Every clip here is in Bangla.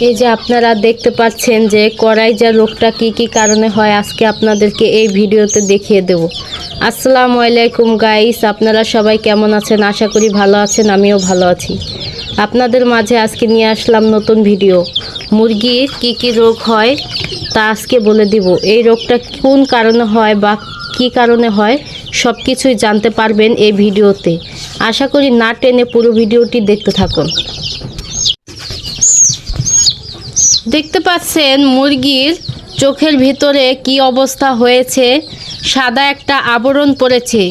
এই যে আপনারা দেখতে পাচ্ছেন যে করাইজা রোগটা কি কি কারণে হয়, আজকে আপনাদেরকে এই ভিডিওতে দেখিয়ে দেব। আসসালামু আলাইকুম গাইস আপনারা সবাই কেমন আছেন? আশা করি ভালো আছেন, আমিও ভালো আছি। আপনাদের মাঝে আজকে নিয়ে আসলাম নতুন ভিডিও। মুরগির কি কি রোগ হয় তা আজকে বলে দিব। এই রোগটা কোন কারণে হয় বা কি কারণে হয় সব কিছুই জানতে পারবেন এই ভিডিওতে। আশা করি না টেনে পুরো ভিডিওটি দেখতে থাকুন। দেখতে পাচ্ছেন মুরগির চোখের ভিতরে কি অবস্থা হয়েছে? সাদা একটা আবরণ পড়েছে।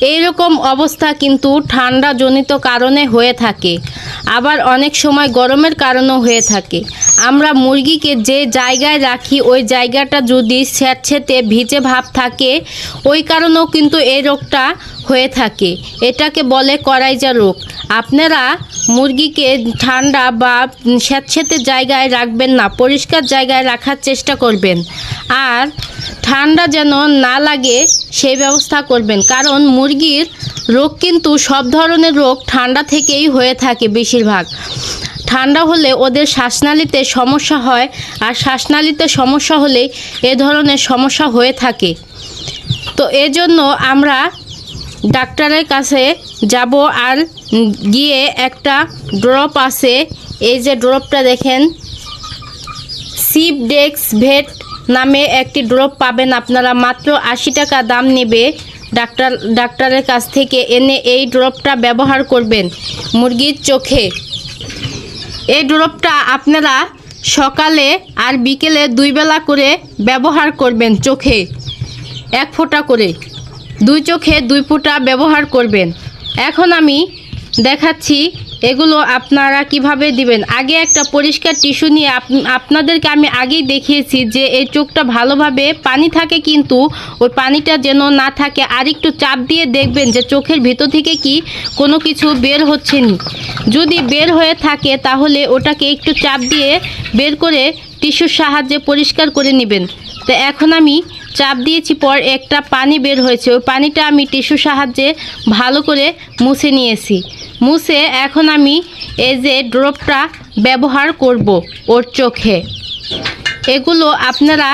এইরকম অবস্থা কিন্তু ঠান্ডা জনিত কারণে হয়ে থাকে। আবার অনেক সময় গরমের কারণেও হয়ে থাকে। আমরা মুরগিকে যে জায়গায় রাখি, ওই জায়গাটা যদি স্যাঁতসেঁতে ভিজে ভাব থাকে, ওই কারণেও কিন্তু এই রোগটা হয়ে থাকে। এটাকে বলে করাইজা রোগ। আপনারা মুরগিকে ঠান্ডা বা স্যাঁতসেঁতে জায়গায় রাখবেন না, পরিষ্কার জায়গায় রাখার চেষ্টা করবেন। আর ঠান্ডা যেন না লাগে সেই ব্যবস্থা করবেন। কারণ মুরগির রোগ কিন্তু সব ধরনের রোগ ঠান্ডা থেকেই হয়ে থাকে বেশিরভাগ। ঠান্ডা হলে ওদের শ্বাসনালীতে সমস্যা হয়, আর শ্বাসনালীতে সমস্যা হলে এ ধরনের সমস্যা হয়ে থাকে। তো এজন্য আমরা ডাক্তারের কাছে যাব আর গিয়ে একটা ড্রপ আছে। এই যে ড্রপটা দেখেন সিপডেক্স ভেট নামে একটি ড্রপ পাবেন। আপনারা মাত্র আশি টাকা দাম নেবে ডাক্তার, ডাক্তারের কাছ থেকে এনে এই ড্রপটা ব্যবহার করবেন মুরগির চোখে। এই ড্রপটা আপনারা সকালে আর বিকেলে দুই বেলা করে ব্যবহার করবেন চোখে। এক ফোঁটা করে। দুই চোখে দুই ফোঁটা ব্যবহার করবেন। এখন আমি দেখাচ্ছি এগুলো আপনারা কীভাবে দিবেন? আগে একটা পরিষ্কার টিস্যু নিয়ে আপনাদেরকে আমি আগেই দেখিয়েছি যে এই চোখটা ভালোভাবে পানি থাকে কিন্তু ওই পানিটা যেন না থাকে। আর একটু চাপ দিয়ে দেখবেন যে চোখের ভিতর থেকে কি কোনো কিছু বের হচ্ছে নি যদি বের হয়ে থাকে তাহলে ওটাকে একটু চাপ দিয়ে বের করে টিস্যুর সাহায্যে পরিষ্কার করে নেবেন। তো এখন আমি চাপ দিয়েছি পর একটা পানি বের হয়েছে। ওই পানিটা আমি টিস্যুর সাহায্যে ভালো করে মুছে নিয়েছি। মুছে এখন আমি এই যে ড্রপটা ব্যবহার করব ওর চোখে। এগুলো আপনারা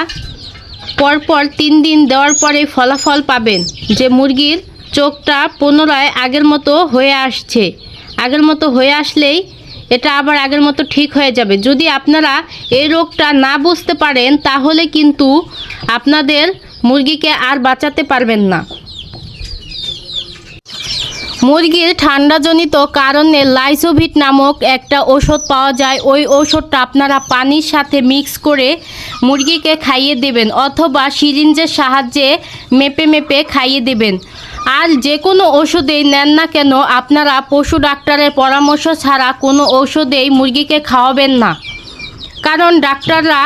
পরপর তিন দিন দেওয়ার পরে ফলাফল পাবেন। যে মুরগির চোখটা পুনরায় আগের মতো হয়ে আসছে। আগের মতো হয়ে আসলেই এটা আবার আগের মতো ঠিক হয়ে যাবে। যদি আপনারা এই রোগটা না বুঝতে পারেন, তাহলে কিন্তু আপনাদের মুরগিকে আর বাঁচাতে পারবেন না। মুরগির ঠান্ডাজনিত কারণে লাইসোভিট নামক একটা ওষুধ পাওয়া যায়। ওই ওষুধটা আপনারা পানির সাথে মিক্স করে মুরগিকে খাইয়ে দেবেন অথবা সিরিঞ্জের সাহায্যে মেপে মেপে খাইয়ে দেবেন। আর যে কোনো ওষুধেই নেন না কেন, আপনারা পশু ডাক্তারের পরামর্শ ছাড়া কোনো ওষুধেই মুরগিকে খাওয়াবেন না। কারণ ডাক্তাররা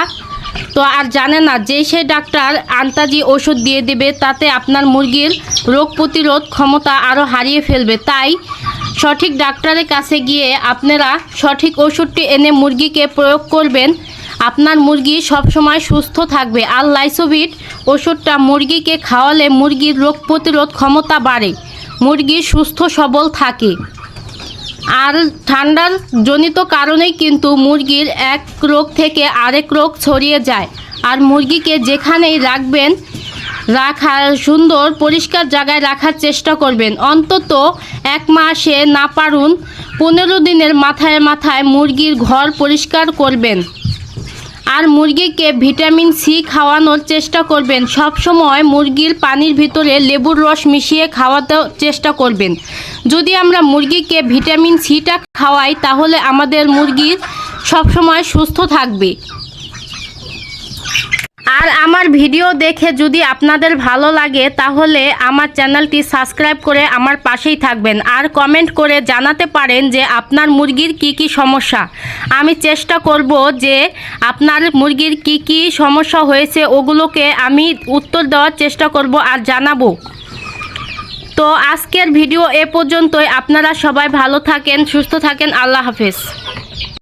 তো আর জানে না যে সে ডাক্তার আন্তাজি ওষুধ দিয়ে দেবে, তাতে আপনার মুরগির রোগ প্রতিরোধ ক্ষমতা আরও হারিয়ে ফেলবে। তাই সঠিক ডাক্তারের কাছে গিয়ে আপনারা সঠিক ওষুধটি এনে মুরগিকে প্রয়োগ করবেন। আপনার মুরগি সবসময় সুস্থ থাকবে। আর লাইসোভিট ওষুধটা মুরগিকে খাওয়ালে মুরগির রোগ প্রতিরোধ ক্ষমতা বাড়ে। মুরগি সুস্থ সবল থাকে। আর ঠান্ডার জনিত কারণেই কিন্তু মুরগির এক রোগ থেকে আরেক রোগ ছড়িয়ে যায়। আর মুরগিকে যেখানেই রাখবেন, রাখা সুন্দর, পরিষ্কার জায়গায় রাখার চেষ্টা করবেন। অন্তত এক মাসে না পারুন, পনেরো দিনের মাথায় মাথায় মুরগির ঘর পরিষ্কার করবেন। আর মুরগিকে ভিটামিন সি খাওয়ানোর চেষ্টা করবেন। সব সময় মুরগির পানির ভিতরে লেবুর রস মিশিয়ে খাওয়াতে চেষ্টা করবেন। যদি আমরা মুরগিকে ভিটামিন সিটা খাওয়াই, তাহলে আমাদের মুরগির সব সময় সুস্থ থাকবে। ভিডিও দেখে যদি আপনাদের ভালো লাগে, তাহলে আমার চ্যানেলটি সাবস্ক্রাইব করে আমার পাশেই থাকবেন। আর কমেন্ট করে জানাতে পারেন যে আপনার মুরগির কি কি সমস্যা। আমি চেষ্টা করব যে আপনার মুরগির কি কি সমস্যা হয়েছে, ওগুলোকে আমি উত্তর দেওয়ার চেষ্টা করব আর জানাব। তো আজকের ভিডিও এ পর্যন্তই। আপনারা সবাই ভালো থাকেন, সুস্থ থাকেন। আল্লাহ হাফেজ।